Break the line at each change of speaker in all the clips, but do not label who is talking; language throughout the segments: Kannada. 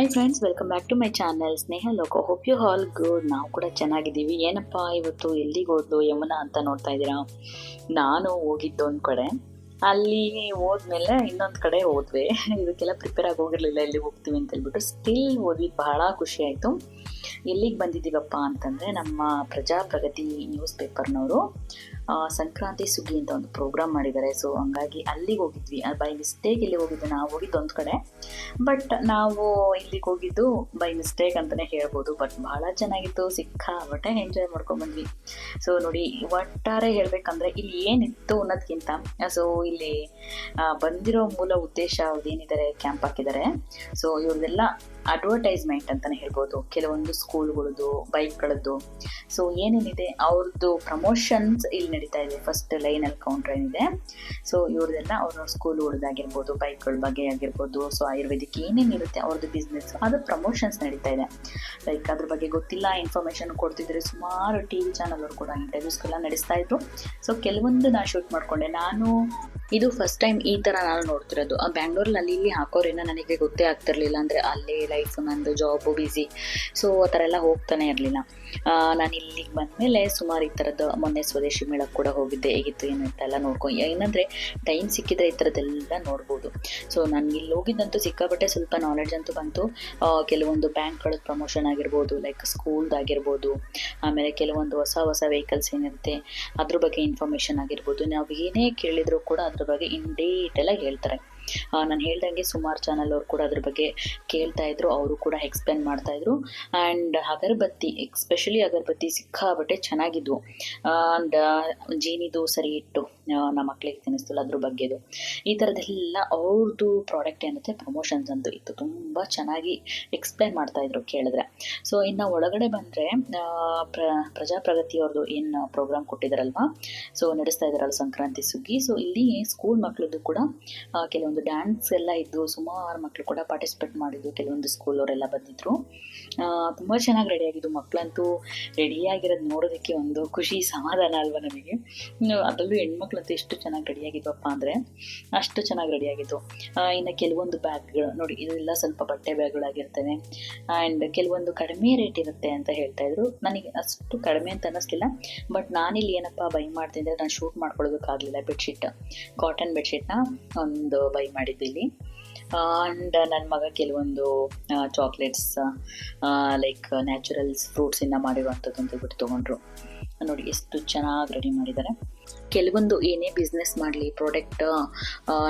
Hi friends welcome back to my channel Sneha Loka hope you hall good ನಾವು ಕೂಡ ಚೆನ್ನಾಗಿದ್ದೀವಿ. ಏನಪ್ಪ ಇವತ್ತು ಎಲ್ಲಿಗೆ ಹೋದ್ಲು, ಯಮುನಾ ಅಂತ ನೋಡ್ತಾ ಇದ್ದೀರಾ? ನಾನು ಹೋಗಿದ್ದು ಒಂದು ಕಡೆ. ಅಲ್ಲಿ ಹೋದ್ಮೇಲೆ ಇನ್ನೊಂದು ಕಡೆ ಹೋದ್ವಿ. ಇದಕ್ಕೆಲ್ಲ ಪ್ರಿಪೇರ್ ಆಗಿ ಹೋಗಿರ್ಲಿಲ್ಲ ಎಲ್ಲಿಗೆ ಹೋಗ್ತೀವಿ ಅಂತ ಹೇಳ್ಬಿಟ್ಟು. ಸ್ಟಿಲ್ ಹೋದ್ವಿ, ಬಹಳ ಖುಷಿ ಆಯಿತು. ಎಲ್ಲಿಗೆ ಬಂದಿದ್ದೀವಪ್ಪ ಅಂತಂದರೆ ನಮ್ಮ ಪ್ರಜಾಪ್ರಗತಿ ನ್ಯೂಸ್ ಪೇಪರ್ನವರು ಸಂಕ್ರಾಂತಿ ಸುಗ್ಗಿ ಅಂತ ಒಂದು ಪ್ರೋಗ್ರಾಮ್ ಮಾಡಿದ್ದಾರೆ. ಸೊ ಹಂಗಾಗಿ ಅಲ್ಲಿಗೆ ಹೋಗಿದ್ವಿ. ಬೈ ಮಿಸ್ಟೇಕ್ ಇಲ್ಲಿ ಹೋಗಿದ್ದು ನಾವು. ಹೋಗಿದ್ದು ಒಂದು ಕಡೆ. ಬಟ್ ನಾವು ಇಲ್ಲಿಗೆ ಹೋಗಿದ್ದು ಬೈ ಮಿಸ್ಟೇಕ್ ಅಂತಲೇ ಹೇಳ್ಬೋದು. ಬಟ್ ಭಾಳ ಚೆನ್ನಾಗಿತ್ತು. ಸಿಕ್ಕಾಬಟ್ಟೆ ಎಂಜಾಯ್ ಮಾಡ್ಕೊಂಡ್ಬಂದ್ವಿ ಸೊ ನೋಡಿ, ಒಟ್ಟಾರೆ ಹೇಳಬೇಕಂದ್ರೆ ಇಲ್ಲಿ ಏನಿತ್ತು ಅನ್ನೋದಕ್ಕಿಂತ ಸೊ ಇಲ್ಲಿ ಬಂದಿರೋ ಮೂಲ ಉದ್ದೇಶ ಅವ್ರದ್ದೇನಿದ್ದಾರೆ ಕ್ಯಾಂಪ್ ಹಾಕಿದ್ದಾರೆ. ಸೊ ಇವ್ರದೆಲ್ಲ ಅಡ್ವರ್ಟೈಸ್ಮೆಂಟ್ ಅಂತಲೇ ಹೇಳ್ಬೋದು. ಕೆಲವೊಂದು ಸ್ಕೂಲ್ಗಳದ್ದು, ಬೈಕ್ಗಳದ್ದು. ಸೊ ಏನೇನಿದೆ ಅವ್ರದ್ದು ಪ್ರಮೋಷನ್ಸ್ ಇಲ್ಲಿ ನಡೀತಾ ಇದೆ. ಫಸ್ಟ್ ಲೈನಲ್ಲಿ ಕೌಂಟರ್ ಏನಿದೆ. ಸೊ ಇವ್ರದೆಲ್ಲ ಅವ್ರ ಸ್ಕೂಲ್ಗಳದ್ದಾಗಿರ್ಬೋದು, ಬೈಕ್ಗಳ ಬಗ್ಗೆ ಆಗಿರ್ಬೋದು. ಸೊ ಆಯುರ್ವೇದಿಕ್ ಏನೇನಿರುತ್ತೆ ಅವ್ರದ್ದು ಬಿಸ್ನೆಸ್ ಅದು ಪ್ರಮೋಷನ್ಸ್ ನಡೀತಾ ಇದೆ. ಲೈಕ್ ಅದ್ರ ಬಗ್ಗೆ ಗೊತ್ತಿಲ್ಲ ಇನ್ಫಾರ್ಮೇಷನ್ ಕೊಡ್ತಿದ್ರೆ ಸುಮಾರು ಟಿ ವಿ ಚಾನಲ್ ಅವರು ಕೂಡ ಇಂಟರ್ವ್ಯೂಸ್ಗೆಲ್ಲ ನಡೆಸ್ತಾ ಇದ್ರು. ಸೊ ಕೆಲವೊಂದು ನಾನು ಶೂಟ್ ಮಾಡ್ಕೊಂಡೆ. ನಾನು ಇದು ಫಸ್ಟ್ ಟೈಮ್ ಈ ಥರ ನಾನು ನೋಡ್ತಿರೋದು. ಆ ಬ್ಯಾಂಗ್ಳೂರಲ್ಲಿ ಇಲ್ಲಿ ಹಾಕೋರೇನೋ ನನಗೆ ಗೊತ್ತೇ ಆಗ್ತಿರ್ಲಿಲ್ಲ ಅಂದರೆ ಅಲ್ಲೇ ಲೈಫ್ ನಂದು ಜಾಬು ಬ್ಯುಸಿ ಸೊ ಆ ಥರ ಎಲ್ಲ ಹೋಗ್ತಾನೆ ಇರಲಿಲ್ಲ. ನಾನು ಇಲ್ಲಿಗೆ ಬಂದಮೇಲೆ ಸುಮಾರು ಈ ಥರದ್ದು ಮೊನ್ನೆ ಸ್ವದೇಶಿ ಮೇಳ ಕೂಡ ಹೋಗಿದ್ದೆ. ಹೇಗಿತ್ತು, ಏನು ಅಂತೆಲ್ಲ ನೋಡ್ಕೊಂಡು ಏನಂದರೆ ಟೈಮ್ ಸಿಕ್ಕಿದ್ರೆ ಈ ಥರದ್ದೆಲ್ಲ ನೋಡ್ಬೋದು. ಸೊ ನನಗೆ ಇಲ್ಲಿ ಹೋಗಿದ್ದಂತೂ ಸಿಕ್ಕಾಪಟ್ಟೆ ಸ್ವಲ್ಪ ನಾಲೆಡ್ಜ್ ಅಂತೂ ಬಂತು. ಕೆಲವೊಂದು ಬ್ಯಾಂಕ್ಗಳ ಪ್ರಮೋಷನ್ ಆಗಿರ್ಬೋದು ಲೈಕ್ ಸ್ಕೂಲ್ದಾಗಿರ್ಬೋದು ಆಮೇಲೆ ಕೆಲವೊಂದು ಹೊಸ ಹೊಸ ವೆಹಿಕಲ್ಸ್ ಏನಿರುತ್ತೆ, ಅದ್ರ ಬಗ್ಗೆ ಇನ್ಫಾರ್ಮೇಷನ್ ಆಗಿರ್ಬೋದು. ನಾವು ಏನೇ ಕೇಳಿದ್ರು ಕೂಡ ಅದ್ರ ಬಗ್ಗೆ ಇನ್ ಡೀಟೇಲಾಗಿ ಹೇಳ್ತಾರೆ. ನಾನು ಹೇಳ್ದಂಗೆ ಸುಮಾರು ಚಾನಲ್ ಅವರು ಕೂಡ ಅದ್ರ ಬಗ್ಗೆ ಕೇಳ್ತಾ ಇದ್ರು, ಅವರು ಕೂಡ ಎಕ್ಸ್ಪ್ಲೇನ್ ಮಾಡ್ತಾ ಇದ್ರು. ಆ್ಯಂಡ್ ಅಗರಬತ್ತಿ ಎಕ್ಸ್ಪೆಷಲಿ ಅಗರಬತ್ತಿ ಸಿಕ್ಕಾಬಟ್ಟೆ ಚೆನ್ನಾಗಿದ್ವು. ಆ್ಯಂಡ್ ಜೀನಿದು ಸರಿ ಇಟ್ಟು. ನಮ್ಮ ಮಕ್ಕಳಿಗೆ ತಿನ್ನಿಸ್ತಿಲ್ಲ ಅದ್ರ ಬಗ್ಗೆದು. ಈ ಥರದ್ದೆಲ್ಲ ಅವ್ರದ್ದು ಪ್ರಾಡಕ್ಟ್ ಏನಂತೆ ಪ್ರಮೋಷನ್ಸ್ ಅಂತೂ ಇತ್ತು. ತುಂಬ ಚೆನ್ನಾಗಿ ಎಕ್ಸ್ಪ್ಲೈನ್ ಮಾಡ್ತಾಯಿದ್ರು ಕೇಳಿದ್ರೆ. ಸೊ ಇನ್ನು ಒಳಗಡೆ ಬಂದರೆ ಪ್ರ ಪ್ರಜಾಪ್ರಗತಿಯವ್ರದ್ದು ಏನು ಪ್ರೋಗ್ರಾಮ್ ಕೊಟ್ಟಿದ್ದಾರಲ್ವಾ ಸೊ ನಡೆಸ್ತಾ ಇದ್ದಾರಲ್ಲ ಸಂಕ್ರಾಂತಿ ಸುಗ್ಗಿ. ಸೊ ಇಲ್ಲಿ ಸ್ಕೂಲ್ ಮಕ್ಕಳದ್ದು ಕೂಡ ಕೆಲವೊಂದು ಡ್ಯಾನ್ಸ್ ಎಲ್ಲ ಇದ್ದು ಸುಮಾರು ಮಕ್ಕಳು ಕೂಡ ಪಾರ್ಟಿಸಿಪೇಟ್ ಮಾಡಿದ್ದು ಕೆಲವೊಂದು ಸ್ಕೂಲವರೆಲ್ಲ ಬಂದಿದ್ದರು ತುಂಬ ಚೆನ್ನಾಗಿ ರೆಡಿಯಾಗಿದ್ದು ಮಕ್ಕಳಂತೂ ರೆಡಿಯಾಗಿರೋದು ನೋಡೋದಕ್ಕೆ ಒಂದು ಖುಷಿ ಸಮಾಧಾನ ಅಲ್ವಾ ನನಗೆ ಅದರಲ್ಲೂ ಅದರಲ್ಲೂ ಹೆಣ್ಮಕ್ಳಂತೂ ಎಷ್ಟು ಚೆನ್ನಾಗಿ ರೆಡಿಯಾಗಿದ್ವಪ್ಪ ಅಂದರೆ ಅಷ್ಟು ಚೆನ್ನಾಗಿ ರೆಡಿಯಾಗಿತ್ತು ಇನ್ನು ಕೆಲವೊಂದು ಬ್ಯಾಗ್ಗಳು ನೋಡಿ ಇದೆಲ್ಲ ಸ್ವಲ್ಪ ಬಟ್ಟೆ ಬ್ಯಾಗ್ಗಳಾಗಿರ್ತವೆ ಆ್ಯಂಡ್ ಕೆಲವೊಂದು ಕಡಿಮೆ ರೇಟ್ ಇರುತ್ತೆ ಅಂತ ಹೇಳ್ತಾ ಇದ್ರು. ನನಗೆ ಅಷ್ಟು ಕಡಿಮೆ ಅಂತ ಅನ್ನಿಸ್ಲಿಲ್ಲ. ಬಟ್ ನಾನಿಲ್ಲಿ ಏನಪ್ಪ ಬೈ ಮಾಡ್ತಿದ್ದೆ ನಾನು ಶೂಟ್ ಮಾಡ್ಕೊಳ್ಳೋದಕ್ಕಾಗಲಿಲ್ಲ ಬೆಡ್ಶೀಟ್ ಕಾಟನ್ ಬೆಡ್ಶೀಟ್ನ ಒಂದು ಬೈ ಮಾಡಿದ್ದು ಇಲ್ಲಿ. ಆ್ಯಂಡ್ ನನ್ನ ಮಗ ಕೆಲವೊಂದು ಚಾಕ್ಲೇಟ್ಸ್ ಲೈಕ್ ನ್ಯಾಚುರಲ್ಸ್ ಫ್ರೂಟ್ಸಿಂದ ಮಾಡಿರುವಂಥದ್ದು ಅಂತ ಬಿಟ್ಟು ತೊಗೊಂಡ್ರು. ನೋಡಿ, ಎಷ್ಟು ಚೆನ್ನಾಗಿ ರೆಡಿ ಮಾಡಿದ್ದಾರೆ. ಕೆಲವೊಂದು ಏನೇ ಬಿಸ್ನೆಸ್ ಮಾಡಲಿ ಪ್ರಾಡಕ್ಟ್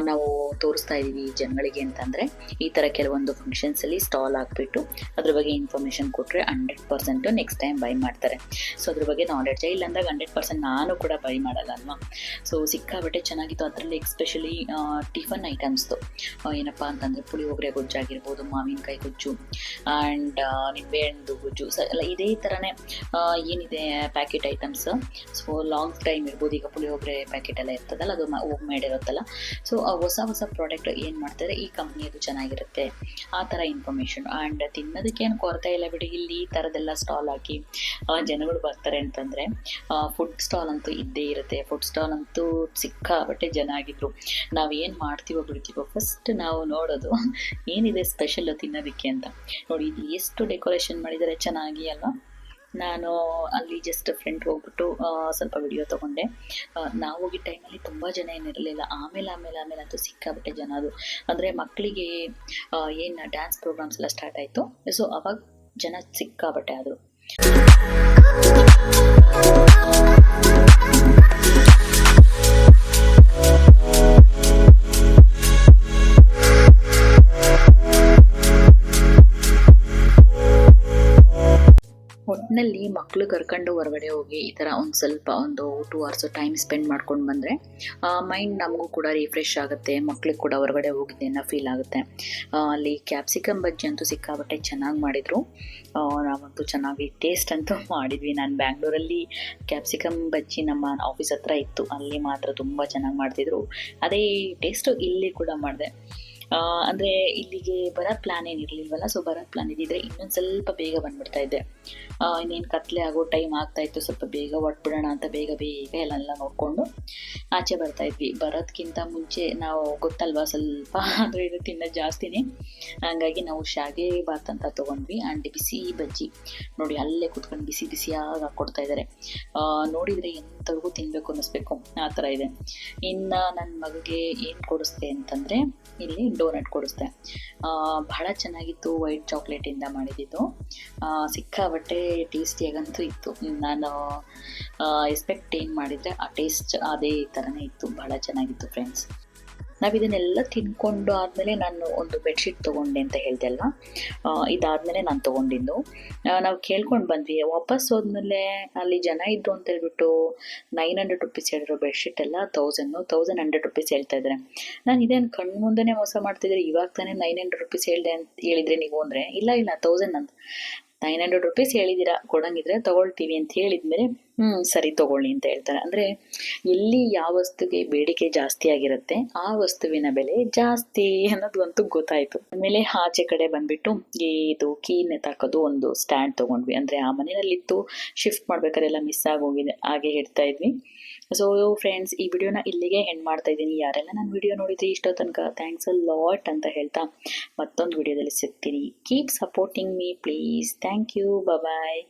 ನಾವು ತೋರಿಸ್ತಾ ಇದ್ದೀವಿ ಜನಗಳಿಗೆ ಅಂತಂದರೆ, ಈ ಥರ ಕೆಲವೊಂದು ಫಂಕ್ಷನ್ಸಲ್ಲಿ ಸ್ಟಾಲ್ ಹಾಕ್ಬಿಟ್ಟು ಅದ್ರ ಬಗ್ಗೆ ಇನ್ಫಾರ್ಮೇಷನ್ ಕೊಟ್ಟರೆ hundred percent next time buy ಮಾಡ್ತಾರೆ. ಸೊ ಅದ್ರ ಬಗ್ಗೆ ನಾಲೆಡ್ಜ್ ಇಲ್ಲ ಅಂದಾಗ ಹಂಡ್ರೆಡ್ ಪರ್ಸೆಂಟ್ ನಾನು ಕೂಡ ಬೈ ಮಾಡಲ್ಲ ಅಲ್ವಾ ಸೊ ಸಿಕ್ಕಾಬಟ್ಟೆ ಚೆನ್ನಾಗಿತ್ತು. ಅದರಲ್ಲಿ ಎಕ್ಸ್ಪೆಷಲಿ ಟಿಫನ್ ಐಟಮ್ಸ್ದು ಏನಪ್ಪ ಅಂತಂದರೆ ಪುಳಿಯೋಗರೆ ಗೊಜ್ಜು ಆಗಿರ್ಬೋದು, ಮಾವಿನಕಾಯಿ ಗೊಜ್ಜು ಆ್ಯಂಡ್ ನಿಂಬೆಹಣ್ಣು ಗೊಜ್ಜು. ಸ ಇದೇ ಥರನೇ ಏನಿದೆ packet items so long time ಇರ್ಬೋದು ಈಗ ಪುಳಿಯೋಗರೆ ಪ್ಯಾಕೆಟ್ ಎಲ್ಲ ಇರ್ತದಲ್ಲ, ಅದು ಹೋಮ್ ಮೇಡ್ ಇರುತ್ತಲ್ಲ ಸೊ ಆ ಹೊಸ ಹೊಸ ಪ್ರಾಡಕ್ಟ್ ಏನು ಮಾಡ್ತಾರೆ, ಈ ಕಂಪ್ನಿಯದು ಚೆನ್ನಾಗಿರುತ್ತೆ. ಆ ಥರ ಇನ್ಫಾರ್ಮೇಷನ್ ಆ್ಯಂಡ್ ತಿನ್ನೋದಕ್ಕೆ ಏನು ಕೊರತೆ ಇಲ್ಲ ಬಿಡಿ, ಇಲ್ಲಿ ಈ ಥರದ್ದೆಲ್ಲ ಸ್ಟಾಲ್ ಹಾಕಿ ಜನಗಳು ಬರ್ತಾರೆ ಅಂತಂದರೆ ಫುಡ್ ಸ್ಟಾಲ್ ಅಂತೂ ಇದ್ದೇ ಇರುತ್ತೆ. ಫುಡ್ ಸ್ಟಾಲ್ ಅಂತೂ ಸಿಕ್ಕಾಬಟ್ಟೆ ಜನ ಆಗಿದ್ರು. ನಾವು ಏನು ಮಾಡ್ತೀವೋ ಬಿಡ್ತೀವೋ ಫಸ್ಟ್ ನಾವು ನೋಡೋದು, ಏನಿದೆ ಸ್ಪೆಷಲ್ ತಿನ್ನೋದಕ್ಕೆ ಅಂತ. ನೋಡಿ, ಇದು ಎಷ್ಟು ಡೆಕೋರೇಷನ್ ಮಾಡಿದರೆ, ಚೆನ್ನಾಗಿ ಅಲ್ವಾ? ನಾನು ಅಲ್ಲಿ ಜಸ್ಟ್ ಫ್ರೆಂಡ್ ಹೋಗ್ಬಿಟ್ಟು ಸ್ವಲ್ಪ ವಿಡಿಯೋ ತೊಗೊಂಡೆ. ನಾವು ಹೋಗಿದ್ದ ಟೈಮಲ್ಲಿ ತುಂಬ ಜನ ಏನಿರಲಿಲ್ಲ. ಆಮೇಲೆ ಆಮೇಲೆ ಆಮೇಲೆ ಅಂತೂ ಸಿಕ್ಕಾಬಿಟ್ಟೆ ಜನ ಅದು. ಅಂದರೆ ಮಕ್ಕಳಿಗೆ ಏನು ಡ್ಯಾನ್ಸ್ ಪ್ರೋಗ್ರಾಮ್ಸ್ ಎಲ್ಲ ಸ್ಟಾರ್ಟ್ ಆಯಿತು. ಸೊ ಅವಾಗ ಜನ ಸಿಕ್ಕಾಬಟ್ಟೆ ಆದರು. ಮಕ್ಕಳು ಕರ್ಕೊಂಡು ಹೊರಗಡೆ ಹೋಗಿ ಈ ಥರ ಒಂದು ಸ್ವಲ್ಪ ಒಂದು ಟೂ ಅವರ್ಸು ಟೈಮ್ ಸ್ಪೆಂಡ್ ಮಾಡ್ಕೊಂಡು ಬಂದರೆ ಮೈಂಡ್ ನಮಗೂ ಕೂಡ ರಿಫ್ರೆಶ್ ಆಗುತ್ತೆ, ಮಕ್ಳಿಗೆ ಕೂಡ ಹೊರಗಡೆ ಹೋಗಿದ್ದೆ ಅನ್ನೋ ಫೀಲ್ ಆಗುತ್ತೆ. ಅಲ್ಲಿ ಕ್ಯಾಪ್ಸಿಕಮ್ ಬಜ್ಜಿ ಅಂತೂ ಸಿಕ್ಕಾಬಟ್ಟೆ ಚೆನ್ನಾಗಿ ಮಾಡಿದರು. ನಾವಂತೂ ಚೆನ್ನಾಗಿ ಟೇಸ್ಟ್ ಅಂತೂ ಮಾಡಿದ್ವಿ. ನಾನು ಬ್ಯಾಂಗ್ಳೂರಲ್ಲಿ ಕ್ಯಾಪ್ಸಿಕಮ್ ಬಜ್ಜಿ ನಮ್ಮ ಆಫೀಸ್ ಹತ್ರ ಇತ್ತು. ಅಲ್ಲಿ ಮಾತ್ರ ತುಂಬ ಚೆನ್ನಾಗಿ ಮಾಡ್ತಿದ್ರು. ಅದೇ ಟೇಸ್ಟು ಇಲ್ಲಿ ಕೂಡ ಮಾಡಿದೆ. ಅಂದರೆ ಇಲ್ಲಿಗೆ ಬರೋ ಪ್ಲ್ಯಾನ್ ಏನಿರಲಿಲ್ವಲ್ಲ ಸೊ ಬರೋ ಪ್ಲ್ಯಾನ್ ಇದ್ದಿದ್ರೆ ಇನ್ನೊಂದು ಸ್ವಲ್ಪ ಬೇಗ ಬಂದ್ಬಿಡ್ತಾ ಇದ್ದೆ ಇನ್ನೇನು ಕತ್ಲೆ ಆಗೋ ಟೈಮ್ ಆಗ್ತಾ ಇತ್ತು. ಸ್ವಲ್ಪ ಬೇಗ ಹೊಟ್ಬಿಡೋಣ ಅಂತ ಬೇಗ ಬೇಗ ಎಲ್ಲೆಲ್ಲ ನೋಡಿಕೊಂಡು ಆಚೆ ಬರ್ತಾ ಇದ್ವಿ. ಬರೋದಕ್ಕಿಂತ ಮುಂಚೆ ನಾವು ಗೊತ್ತಲ್ವಾ? ಸ್ವಲ್ಪ ಅಂದರೆ ಇದು ತಿನ್ನೋದು ಜಾಸ್ತಿನೇ. ಹಂಗಾಗಿ ನಾವು ಶಾಗೆ ಬಾತ್ ಅಂತ ತೊಗೊಂಡ್ವಿ. ಆ್ಯಂಡ್ ಬಿಸಿ ಬಜ್ಜಿ. ನೋಡಿ, ಅಲ್ಲೇ ಕುತ್ಕೊಂಡು ಬಿಸಿ ಬಿಸಿಯಾಗಿ ಹಾಕ್ಕೊಡ್ತಾ ಇದ್ದಾರೆ ನೋಡಿದರೆ ಎಂಥವ್ರಿಗೂ ತಿನ್ನಬೇಕು ಅನ್ನಿಸ್ಬೇಕು. ಆ ಥರ ಇದೆ. ಇನ್ನು ನನ್ನ ಮಗಗೆ ಏನು ಕೊಡಿಸ್ದೆ ಅಂತಂದರೆ, ಇಲ್ಲಿ ಡೋನಟ್ ಕೊಡಿಸ್ದೆ ಬಹಳ ಚೆನ್ನಾಗಿತ್ತು ವೈಟ್ ಚಾಕ್ಲೇಟಿಂದ ಮಾಡಿದ್ದು. ಸಿಕ್ಕಾಬಟ್ಟೆ ಟೇಸ್ಟಿಯಾಗಂತೂ ಇತ್ತು. ನಾನು ಎಕ್ಸ್ಪೆಕ್ಟ್ ಏನು ಮಾಡಿದರೆ ಆ ಟೇಸ್ಟ್ ಅದೇ ಥರನೇ ಇತ್ತು. ಬಹಳ ಚೆನ್ನಾಗಿತ್ತು ಫ್ರೆಂಡ್ಸ್ ನಾವು ಇದನ್ನೆಲ್ಲ ತಿನ್ಕೊಂಡು ಆದಮೇಲೆ ನಾನು ಒಂದು ಬೆಡ್ಶೀಟ್ ತೊಗೊಂಡೆ ಅಂತ ಹೇಳಿದೆ ಅಲ್ವಾ? ಇದಾದಮೇಲೆ ನಾನು ತೊಗೊಂಡಿದ್ದು. ನಾವು ಕೇಳ್ಕೊಂಡು ಬಂದ್ವಿ. ವಾಪಸ್ ಹೋದ್ಮೇಲೆ ಅಲ್ಲಿ ಜನ ಇದ್ದು ಅಂತ ಹೇಳ್ಬಿಟ್ಟು ನೈನ್ ಹಂಡ್ರೆಡ್ ರುಪೀಸ್ ಹೇಳಿರೋ ಬೆಡ್ಶೀಟ್ ಎಲ್ಲ ತೌಸಂಡು ತೌಸಂಡ್ ಹಂಡ್ರೆಡ್ ರುಪೀಸ್ ಹೇಳ್ತಾ ಇದ್ದಾರೆ ನಾನು ಇದೇನು ಕಣ್ಣು ಮುಂದೆನೇ ಮೋಸ ಮಾಡ್ತಿದ್ರೆ? ಇವಾಗ ತಾನೇ ನೈನ್ ಹಂಡ್ರೆಡ್ ರುಪೀಸ್ ಹೇಳಿದೆ ಅಂತ ಹೇಳಿದ್ರೆ ನೀವು ಅಂದರೆ? ಇಲ್ಲ ಇಲ್ಲ ತೌಸಂಡ್ ಅಂತ. ನೈನ್ ಹಂಡ್ರೆಡ್ ರುಪೀಸ್ ಹೇಳಿದ್ದೀರಾ ಕೊಡಂಗಿದ್ರೆ ತಗೊಳ್ತೀವಿ ಅಂತ ಹೇಳಿದ್ಮೇಲೆ ಹ್ಞೂ ಸರಿ ತಗೊಳ್ಳಿ ಅಂತ ಹೇಳ್ತಾರೆ. ಅಂದರೆ ಎಲ್ಲಿ ಯಾವ ವಸ್ತುಗೆ ಬೇಡಿಕೆ ಜಾಸ್ತಿ ಆಗಿರುತ್ತೆ, ಆ ವಸ್ತುವಿನ ಬೆಲೆ ಜಾಸ್ತಿ ಅನ್ನೋದು ಅಂತೂ ಗೊತ್ತಾಯಿತು. ಆಮೇಲೆ ಆಚೆ ಕಡೆ ಬಂದ್ಬಿಟ್ಟು ಇದು ಕೀನೆ ತಾಕೋದು ಒಂದು ಸ್ಟ್ಯಾಂಡ್ ತೊಗೊಂಡ್ವಿ. ಅಂದರೆ ಆ ಮನೆಯಲ್ಲಿತ್ತು, ಶಿಫ್ಟ್ ಮಾಡ್ಬೇಕಾದ್ರೆ ಮಿಸ್ ಆಗೋಗಿದೆ, ಹಾಗೆ ಇಡ್ತಾ ಇದ್ವಿ. ಸೊ ಫ್ರೆಂಡ್ಸ್ ಈ ವಿಡಿಯೋನ ಇಲ್ಲಿಗೆ ಎಂಡ್ ಮಾಡ್ತಾ ಇದ್ದೀನಿ. ಯಾರೆಲ್ಲ ನನ್ನ ವಿಡಿಯೋ ನೋಡಿದ್ರಿ, ಇಷ್ಟೋ ತನಕ ಥ್ಯಾಂಕ್ಸ್ ಅ ಲಾಟ್ ಅಂತ ಹೇಳ್ತಾ ಮತ್ತೊಂದು ವಿಡಿಯೋದಲ್ಲಿ ಸಿಗ್ತೀನಿ. Keep supporting me please thank you bye